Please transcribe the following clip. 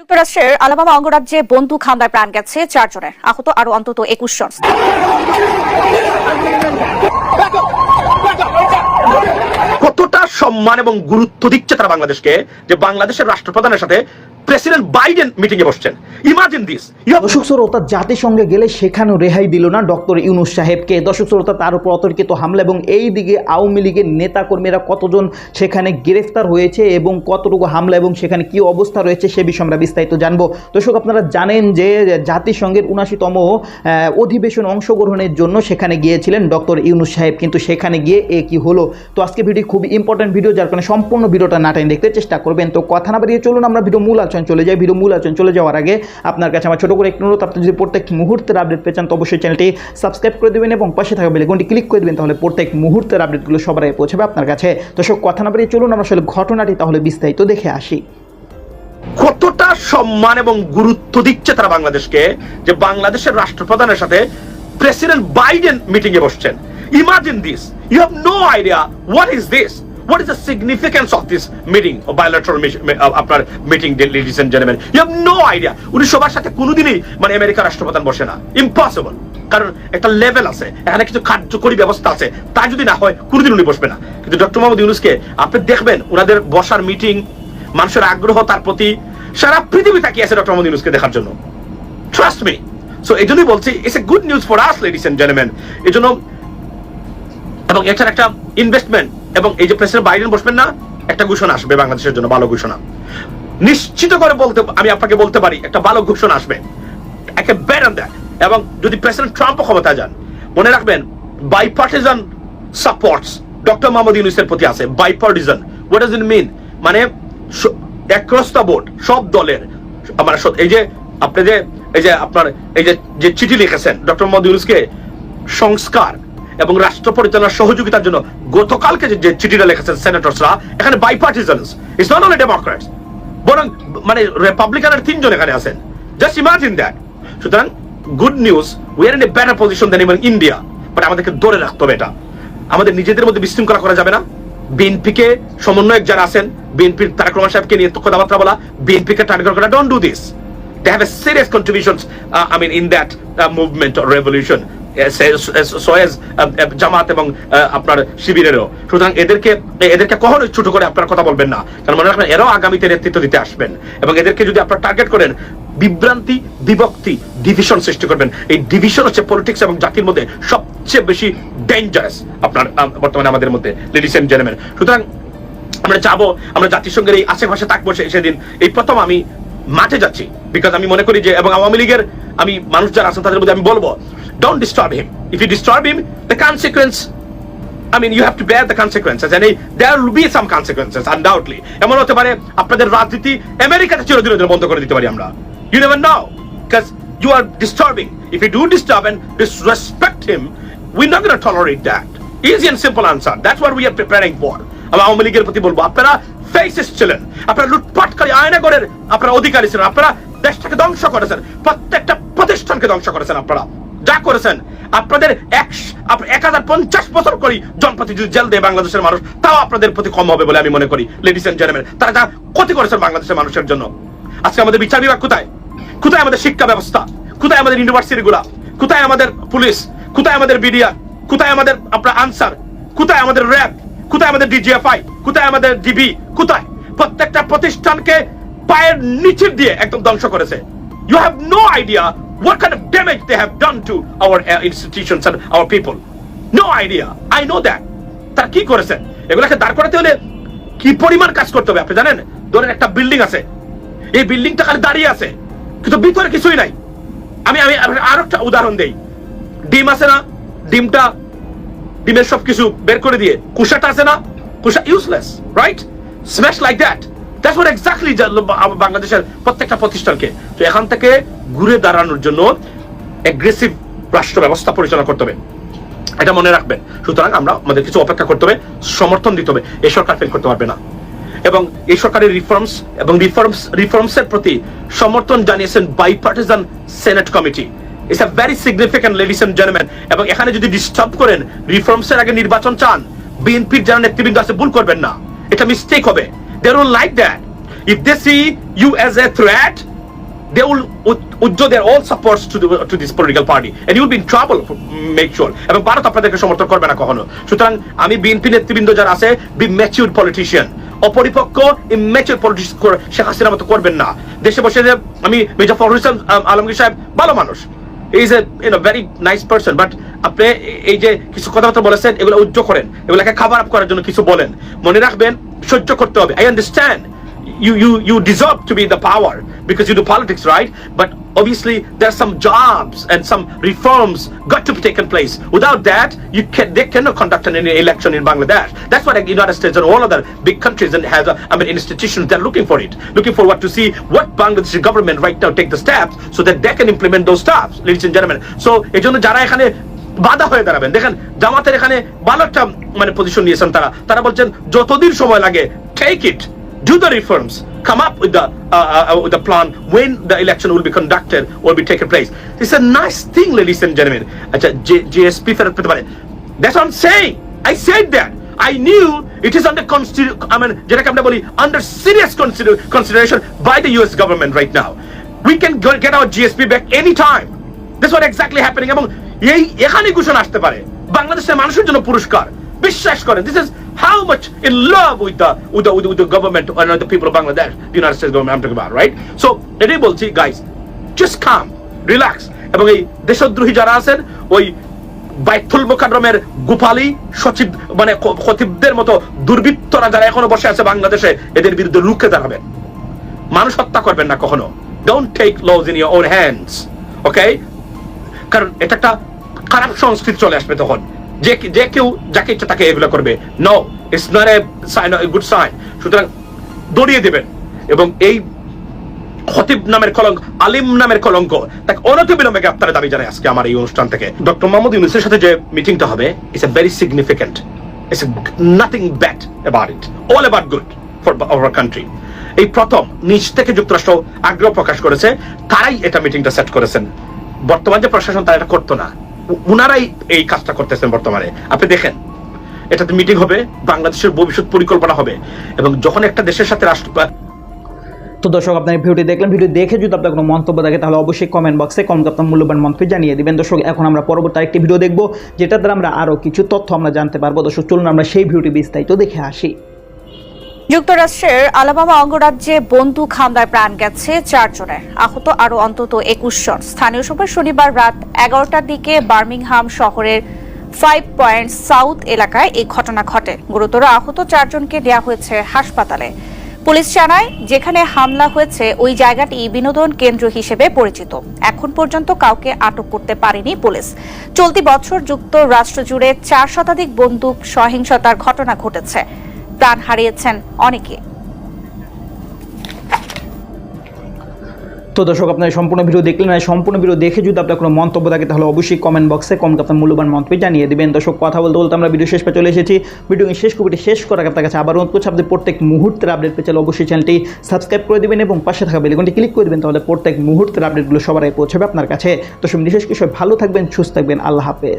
যুক্তরাষ্ট্রের আলাবামা অঙ্গরাজ্যে বন্দুক হামলায় প্রাণ গেছে চারজনের। আহত আরও অন্তত একুশ জন। কতটা সম্মান এবং গুরুত্ব দিচ্ছে তারা বাংলাদেশকে যে বাংলাদেশের রাষ্ট্রপ্রধানের সাথে প্রেসিডেন্ট বাইডেন মিটিং এ বসছেন ইমাজিন দিস দর্শক শ্রোতা, জাতিসংঘে গেলে সেখানেও রেহাই দিল না ডক্টর ইউনুস সাহেবকে। দর্শক শ্রোতা, তার উপর অতর্কিত হামলা এবং এই দিকে আওয়ামী লীগের নেতাকর্মীরা কতজন সেখানে গ্রেফতার হয়েছে এবং কতটুকু হামলা এবং সেখানে কি অবস্থা রয়েছে সে বিষয়ে আমরা বিস্তারিত জানব। দর্শক, আপনারা জানেন যে জাতিসংঘের উনাশিতম অধিবেশন অংশগ্রহণের জন্য সেখানে গিয়েছিলেন ডক্টর ইউনুস সাহেব, কিন্তু সেখানে গিয়ে এ কি হলো? তো আজকে ভিডিও খুব ইম্পর্টেন্ট ভিডিও যার কারণে সম্পূর্ণ ভিডিওটা না টাইম দেখতে চেষ্টা করবেন। তো কথা না বাড়িয়ে চলুন, আমরা ভিডিও মূল আলোচনা চলে যাই ভিডিও মূল আলোচনা চলে যাওয়ার আগে আপনার কাছে আমার ছোট করে একটু অনুরোধ, আপনি যদি প্রত্যেক মুহূর্তের আপডেট পেয়ে চান, তো অবশ্যই চ্যানেলটি সাবস্ক্রাইব করে দেবেন এবং পাশে থাকা বেলেগনটি ক্লিক করে দেবেন, তাহলে প্রত্যেক মুহূর্তের আপডেটগুলো সবার আগে পৌঁছাবে আপনার কাছে। তো সব কথা না বাড়িয়ে চলুন, আমরা আসলে ঘটনাটি তাহলে বিস্তারিত দেখে আসি। কতটা সম্মান এবং গুরুত্ব দিচ্ছে তারা বাংলাদেশকে যে বাংলাদেশের রাষ্ট্রপ্রধানের সাথে প্রেসিডেন্ট বাইডেন মিটিং এ বসছেন? Imagine this you have no idea what is this What is the significance of this meeting, or bilateral uh, আপনার meeting ladies and gentlemen? You have no idea. উনি সবার সাথে কোনোদিনই মানে আমেরিকার রাষ্ট্রপ্রধান বসে না। ইম্পসিবল কারণ একটা লেভেল আছে এখানে কিছু কার্যকরী ব্যবস্থা আছে। তা যদি না হয় কোনোদিন উনি বসবে না। কিন্তু ডক্টর মোহাম্মদ ইউনুসকে আপনি দেখবেন ওনাদের বসার মিটিং মানুষের আগ্রহ তার প্রতি সারা পৃথিবী তাকিয়ে আছে ডক্টর মোহাম্মদ ইউনুসকে দেখার জন্য। ট্রাস্ট মি সো এই জন্যই বলছি it's a good news for us ladies and gentleman এই জন্য এবং এটার একটা ইনভেস্টমেন্ট এবং এই যে প্রেসিডেন্ট বাইডেন বসবেন না, একটা ঘোষণা আসবে বাংলাদেশের জন্য, ভালো ঘোষণা। নিশ্চিত করে বলতে, আমি আপনাকে বলতে পারি, একটা ভালো ঘোষণা আসবে। একে দ্যাট এবং যদি প্রেসিডেন্ট ট্রাম্পও ক্ষমতায় যান, মনে রাখবেন বাইপার্টিজান সাপোর্টস ডক্টর মোহাম্মদ ইউনুসের প্রতি আছে বাইপার্টিজান হোয়াট ডাজ ইট মিন মানে দ্য বোর্ড সব দলের মানে এই যে, আপনি যে, এই যে আপনার, এই যে যে চিঠি লিখেছেন ডক্টর মোহাম্মদ ইউনুসকে সংস্কার এবং রাষ্ট্র পরিচালনার সহযোগিতার জন্য গতকালকে যে- চিঠিটা লিখেছেন সেনেটরসরা এখানে bipartisans it's not only democrats বরং মানে রিপাবলিকানের তিনজন এখানে আছেন। জাস্ট ইমাজিন দ্যাট সুতরাং good news we are in a better position then even India but আমাদেরকে ধরে রাখতে হবে এটা। আমাদের নিজেদের মধ্যে বিশৃঙ্খলা করা যাবে না। বিএনপিকে সমন্বয়ক যারা আছেন বিএনপির তারেক রহমান সাহেবকে নিয়ে কথাবার্তা বলা বিএনপিকে টার্গেট করা don't do this they have a serious contributions uh, I mean in that uh, movement uh, Jamaat এবং আপনার শিবিরেরও। সুতরাং এদেরকে এদেরকে কখনোই ছোট করে আপনার কথা বলবেন না। কারণ মনে রাখবেন এরাও আগামীতে নেতৃত্ব দিতে আসবেন। এবং এদেরকে যদি আপনার টার্গেট করেন বিভ্রান্তি বিভক্তি ডিভিশন সৃষ্টি করবেন। এই ডিভিশন হচ্ছে পলিটিক্স এবং জাতির মধ্যে সবচেয়ে বেশি ডেঞ্জারাস আপনার বর্তমানে আমাদের মধ্যে লেডিস এন্ড জেন্টলম্যান সুতরাং আমরা যাব আমরা জাতিসংঘের এই আশেপাশে থাকব সেদিন। এই প্রথম আমি মাঠে যাচ্ছি। বিকজ আমি মনে করি যে এবং আওয়ামী লীগের আমি মানুষ যারা আছেন তাদের মধ্যে আমি বলব don't disturb him if you disturb him the consequence I mean, you have to bear the consequences, and eh, there will be some consequences, undoubtedly. এমন হতে পারে আপনাদের রাজনীতি আমেরিকাতে চিরদিনের জন্য বন্ধ করে দিতে পারি আমরা you never know because you are disturbing. If you do disturb and disrespect him, we're not going to tolerate that. Easy and simple answer. That's what we are preparing for. আমি আওয়ামী লীগের প্রতি বলব আপনারা ফেসিস ছিলেন আপনারা লুটপাটকারী আয়নাগরের আপনারা অধিকারী ছিলেন আপনারা দেশটাকে ধ্বংস করেছেন প্রত্যেকটা প্রতিষ্ঠানকে ধ্বংস করেছেন আপনারা যা করেছেন, আপনাদের এক- হাজার পঞ্চাশ বছর করি জনপ্রতি যদি জেল দেয় বাংলাদেশের মানুষ, তাও আপনাদের প্রতি কম হবে বলে আমি মনে করি লেডিস এন্ড জেন্টলম্যান তারা যা ক্ষতি করেছেন বাংলাদেশের মানুষের জন্য। আজকে আমাদের বিচার বিভাগ কোথায়? কোথায় আমাদের শিক্ষা ব্যবস্থা? কোথায় আমাদের ইউনিভার্সিটি গুলা কোথায় আমাদের পুলিশ? কোথায় আমাদের বিডিআর? কোথায় আমাদের আপনার আনসার? কোথায় আমাদের র্যাব? কোথায় আমাদের ডিজিএফআই? কোথায় আমাদের ডিবি? কোথায়? প্রত্যেকটা প্রতিষ্ঠানকে পায়ের নিচে দিয়ে একদম ধ্বংস করেছে। You have no idea what kind of damage they have done to our uh, institutions and our people? No idea. I know that. তারা কি করেছে? এগুলাকে দাঁড় করাতে হলে কি পরিমাণ কাজ করতে হবে আপনি জানেন? ধরেন একটা বিল্ডিং আছে। এই বিল্ডিংটা খালি দাঁড়িয়ে আছে। কিন্তু ভিতরে কিছুই নাই। আমি আমি আরও একটা উদাহরণ দেই। ডিম আছে না? ডিমটা ডিমের সবকিছু বের করে দিয়ে কুশাটা আছে না? কুশা useless right smash like that that's what exactly বাংলাদেশের প্রত্যেকটা প্রতিষ্ঠানকে তো এখান থেকে ঘুরে দাঁড়ানোর জন্য এগ্রেসিভ রাষ্ট্র ব্যবস্থা পরিচালনা করতে হবে। এটা মনে রাখবেন সুতরাং আমরা আমাদের কিছু অপেক্ষা করতে হবে, সমর্থন দিতে হবে। এই সরকার ফেল করতে পারবে না। এবং এই সরকারের রিফর্মস এবং রিফর্মস রিফর্মসের প্রতি সমর্থন জানিয়েছেন bipartisan senate committee it's a very significant ladies and gentleman এবং এখানে যদি ডিস্টার্ব করেন রিফর্মসের আগে নির্বাচন চান বিএনপির যারা নেতৃবৃন্দ আছে, ভুল করবেন না। এটা মিস্টেক হবে। They don't like that if they see you as a threat they will withdraw their all supports to the, to this political party. And you will be in trouble make sure. এবং ভারত আপনাদেরকে সমর্থন করবে না কখনো। সুতরাং আমি BNP নেতৃবৃন্দ যারা আছে বি ম্যাচিউর পলিটিশিয়ান অপরিপক্ক ইম্যাচিউর পলিটিক্স শেখ হাসিনার মতো করবেন না। দেশে বসে যে আমি মির্জা ফখরুল ইসলাম আলমগীর সাহেব ভালো মানুষ। Is a you know very nice person but আপনি এই যে কিছু কথাবার্তা বলেছেন এগুলো উজ্জ করেন। এগুলোকে খাবার আপ করার জন্য কিছু বলেন। মনে রাখবেন সহ্য করতে হবে I understand you you you deserve to be in the power because you do politics right but obviously there are some jobs and some reforms got to be taken place without that you can they cannot conduct an election in bangladesh that's what the united states and all other big countries and has a, i mean institutions they're looking for it looking forward to see what bangladesh government right now take the steps so that they can implement those steps ladies and gentlemen so এই জন্য যারা এখানে বাধা হয়ে দাঁড়াবেন দেখেন জামাতের এখানে ভালো একটা মানে পজিশন নিয়েছেন তারা তারা বলছেন যতদিন সময় লাগে take it do the reforms come up with the uh, uh, with the plan when the election will be conducted or be taken place it's a nice thing ladies and gentlemen আচ্ছা JSP ফেরত পেতে পারে that's what I'm saying I said that I knew it is under consider I mean যেটাকে আমরা বলি under serious consider consideration by the US government right now we can get our GSP back anytime that's what exactly happening এবং এই এখানে ঘোষণা আসতে পারে। বাংলাদেশের মানুষের জন্য পুরস্কার। বিশ্বাস করেন this is how much in love with the with the with the government and the people of Bangladesh, the United States government, I'm talking about, right? So এটাই বলছি গাইস জাস্ট কাম রিল্যাক্স এবং এই দেশদ্রোহী যারা আছেন, ওই বাইতুল মোকাররমের গোপালী, সচিব মানে খতিবদের মতো দুর্বৃত্তরা যারা এখনও বসে আছে বাংলাদেশে, এদের বিরুদ্ধে রুখে দাঁড়াবেন। মানুষ হত্যা করবেন না কখনো। Don't take laws in your own hands okay কারণ এটা একটা খারাপ সংস্কৃতি চলে আসবে তখন। যে যে কেউ যাকে ইচ্ছা তাকে এগুলো করবে। No it's not a sign good sign সুতরাং দড়িয়ে দেবেন। এবং এই খতিব নামের কলঙ্ক, আলিম নামের কলঙ্ক, তাকে অনতিবিলম্বে গ্রেপ্তারের দাবি জানাই আজকে আমার এই অনুষ্ঠান থেকে। ডক্টর মোহাম্মদ ইউনুসের সাথে যে মিটিংটা হবে it's a very significant it's nothing bad about it all about good for our country এই প্রথম, নিজ থেকে যুক্তরাষ্ট্র আগ্রহ প্রকাশ করেছে। তারাই এটা মিটিংটা সেট করেছেন। বর্তমান যে প্রশাসন, তারা এটা করতো না। উনারাই এই কাজটা করতেছেন বর্তমানে। আপনি দেখেন, এটাতে মিটিং হবে, বাংলাদেশের ভবিষ্যৎ পরিকল্পনা হবে, এবং যখন একটা দেশের সাথে রাষ্ট্র তো দর্শক, আপনার ভিডিওটি দেখলেন। ভিডিও দেখে যদি আপনার কোনো মন্তব্য থাকে, তাহলে অবশ্যই কমেন্ট বক্সে কমেন্ট আপনার মূল্যবান মন্তব্য জানিয়ে দিবেন। দর্শক, এখন আমরা পরবর্তী আরেকটি ভিডিও দেখব যেটা দ্বারা আমরা আরও কিছু তথ্য আমরা জানতে পারব। দর্শক, চলুন আমরা সেই ভিডিওটি বিস্তারিত দেখে আসি। যুক্তরাষ্ট্রের আলাবামা অঙ্গরাজ্যে বন্দুক হামলায় প্রাণ গেছে চারজনের আহত আরও অন্তত একুশ জন। স্থানীয় সময় শনিবার রাত এগারোটার দিকে বার্মিংহাম শহরের ফাইভ পয়েন্ট সাউথ এলাকায় এই ঘটনা ঘটে। গুরুতর আহত চারজনকে দেওয়া হয়েছে হাসপাতালে। পুলিশ জানায়, যেখানে হামলা হয়েছে, ওই জায়গাটি বিনোদন কেন্দ্র হিসেবে পরিচিত। এখন পর্যন্ত কাউকে আটক করতে পারেনি পুলিশ। চলতি বছর যুক্তরাষ্ট্র জুড়ে চার শতাধিক বন্দুক সহিংসতার ঘটনা ঘটেছে। প্রাণ হারিয়েছেন অনেকে। তো দর্শক, আপনার সম্পূর্ণ ভিডিও দেখলেন আর সম্পূর্ণ ভিডিও দেখে যদি আপনার কোনো মন্তব্য থাকে, তাহলে অবশ্যই কমেন্ট বক্সে কমেন্ট আপনার মূল্যবান মন্তব্য জানিয়ে দেবেন। দর্শক, কথা বলতে বলতে আমরা ভিডিও শেষ পে চলে এসেছি। ভিডিও শেষ কবিটি শেষ করার আপনার কাছে আবার অনুরোধ করছি, আপনি প্রত্যেক মুহূর্তের আপডেট পেয়ে চাইলে অবশ্যই চ্যানেলটি সাবস্ক্রাইব করে দেবেন এবং পাশে থাকা বেলকনটি ক্লিক করে দেবেন, তাহলে প্রত্যেক মুহূর্তের আপডেটগুলো সবার আগে পৌঁছাবে আপনার কাছে। দর্শক, বিশেষ কিছু ভালো থাকবেন, সুস্থ থাকবেন, আল্লাহ হাফেজ।